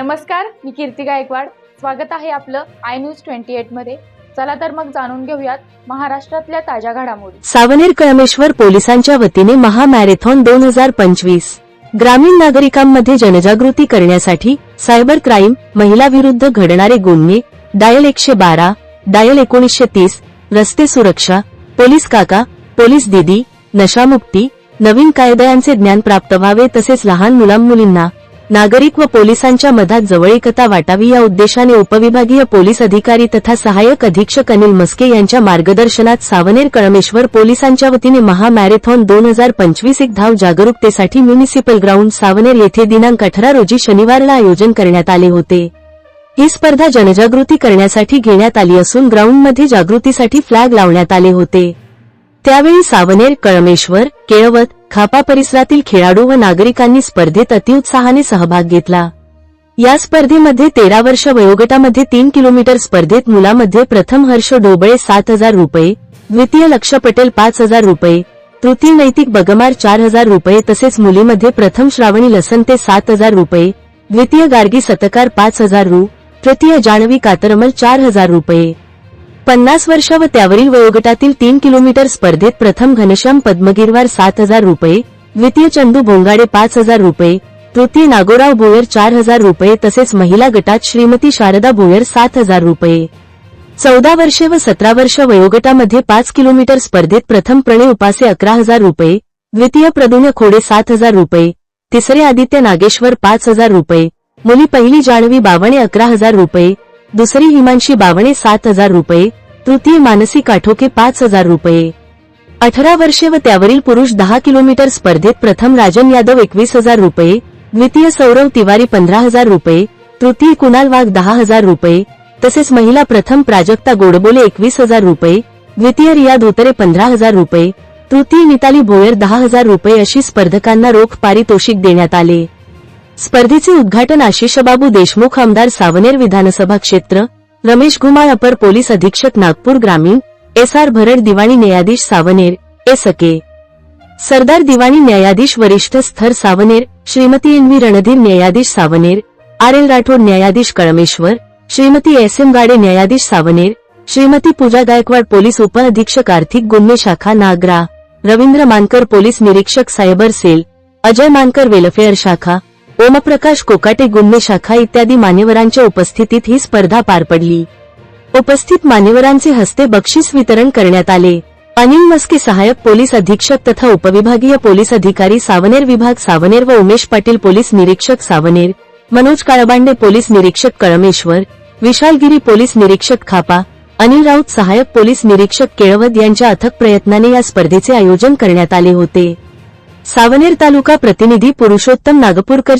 नमस्कार मी कीर्ती गायकवाड. स्वागत आहे आपलं आय न्यूज ट्वेंटी एटमध्ये. चला तर मग जाणून घेऊयात महाराष्ट्रातल्या ताज्या घडामोडी. सावनेर कळमेश्वर पोलिसांच्या वतीने महामॅरेथॉन दोन हजार पंचवीस. ग्रामीण नागरिकांमध्ये जनजागृती करण्यासाठी सायबर क्राईम महिला विरुद्ध घडणारे गुन्हे डायल एकशे बारा डायल एकोणीसशे तीस रस्ते सुरक्षा पोलीस काका पोलीस दिदी नशामुक्ती नवीन कायद्यांचे ज्ञान प्राप्त व्हावे तसेच लहान मुलांमुलींना नागरिक व पोलिसांच्या मधात जवळीकता वाटावी या उद्देशाने उपविभागीय पोलीस अधिकारी तथा सहाय्यक अधीक्षक अनिल मस्के यांच्या मार्गदर्शनात सावनेर कळमेश्वर पोलिसांच्या वतीने महामॅरेथॉन दोन हजार पंचवीस एक धाव जागरूकतेसाठी म्युनिसिपल ग्राउंड सावनेर येथे दिनांक अठरा रोजी शनिवारला आयोजन करण्यात आले होते. ही स्पर्धा जनजागृती करण्यासाठी घेण्यात आली असून ग्राउंडमध्ये जागृतीसाठी फ्लॅग लावण्यात आले होते. त्यावेळी सावनेर कळमेश्वर केळवत खापा परिसरातील खेळाडू व नागरिकांनी स्पर्धेत अतिउत्साहाने सहभाग घेतला. या स्पर्धेमध्ये तेरा वर्ष वयोगटामध्ये तीन किलोमीटर स्पर्धेत मुलामध्ये प्रथम हर्ष डोबळे सात हजार रुपये द्वितीय लक्ष पटेल पाच हजार रुपये तृतीय नैतिक बगमार चार हजार रुपये तसेच मुलीमध्ये प्रथम श्रावणी लसंते सात हजार रुपये द्वितीय गार्गी सतकार पाच हजार रु तृतीय जानवी कातरमल चार हजार रुपये. पन्नास वर्ष व त्यावरील वयोगटातील तीन किलोमीटर स्पर्धेत प्रथम घनश्याम पद्मगिरवार सात हजार रुपये द्वितीय चंदू भोंगाडे पाच हजार रुपये तृतीय नागोराव भोयर चार हजार रुपये तसेच महिला गटात श्रीमती शारदा भोयर सात हजार रुपये. चौदा वर्षे व सतरा वर्ष वयोगटामध्ये पाच किलोमीटर स्पर्धेत प्रथम प्रणय उपासे अकरा हजार रुपये द्वितीय प्रदुन्य खोडे सात हजार रुपये तिसरे आदित्य नागेश्वर पाच हजार रुपये मुली पहिली जाणवी बावणे अकरा हजार रुपये दुसरी हिमांशी बावणे सात हजार रुपये तृतीय मानसी काठोके पाच हजार रुपये. अठरा वर्षे व त्यावरील पुरुष दहा किलोमीटर स्पर्धेत प्रथम राजन यादव एकवीस हजार रुपये द्वितीय सौरव तिवारी पंधरा हजार रुपये तृतीय कुणाल वाघ दहा हजार रुपये तसेच महिला प्रथम प्राजक्ता गोडबोले एकवीस हजार रुपये द्वितीय रिया धोतरे पंधरा हजार रुपये तृतीय मिताली भोयर दहा हजार रुपये अशी स्पर्धकांना रोख पारितोषिक देण्यात आले. स्पर्धेचे उद्घाटन आशिषबाबू देशमुख आमदार सावनेर विधानसभा क्षेत्र रमेश घुमाळ अपर पोलीस अधीक्षक नागपूर ग्रामीण एस आर भरड दिवाणी न्यायाधीश सावनेर ए सके सरदार दिवाणी न्यायाधीश वरिष्ठ स्थर सावनेर श्रीमती एन व्ही रणधीर न्यायाधीश सावनेर आर एल राठोड न्यायाधीश कळमेश्वर श्रीमती एस एम गाडे न्यायाधीश सावनेर श्रीमती पूजा गायकवाड पोलीस उपअधीक्षक आर्थिक गुन्हे शाखा नागरा रवींद्र मानकर पोलीस निरीक्षक cyber cell Ajay Mankar welfare शाखा ओमप्रकाश कोकाटे गुन्हे शाखा इत्यादी मान्यवरांच्या उपस्थितीत ही स्पर्धा पार पडली. उपस्थित मान्यवरांचे हस्ते बक्षीस वितरण करण्यात आले. अनिल मस्के सहाय्यक पोलीस अधीक्षक तथा उपविभागीय पोलीस अधिकारी सावनेर विभाग सावनेर व उमेश पाटील पोलीस निरीक्षक सावनेर मनोज काळबांडे पोलीस निरीक्षक कळमेश्वर विशालगिरी पोलीस निरीक्षक खापा अनिल राऊत सहाय्यक पोलीस निरीक्षक केळवद यांच्या अथक प्रयत्नाने या स्पर्धेचे आयोजन करण्यात आले होते. सावनेर तालुका प्रतिनिधी पुरुषोत्तम नागपूरकर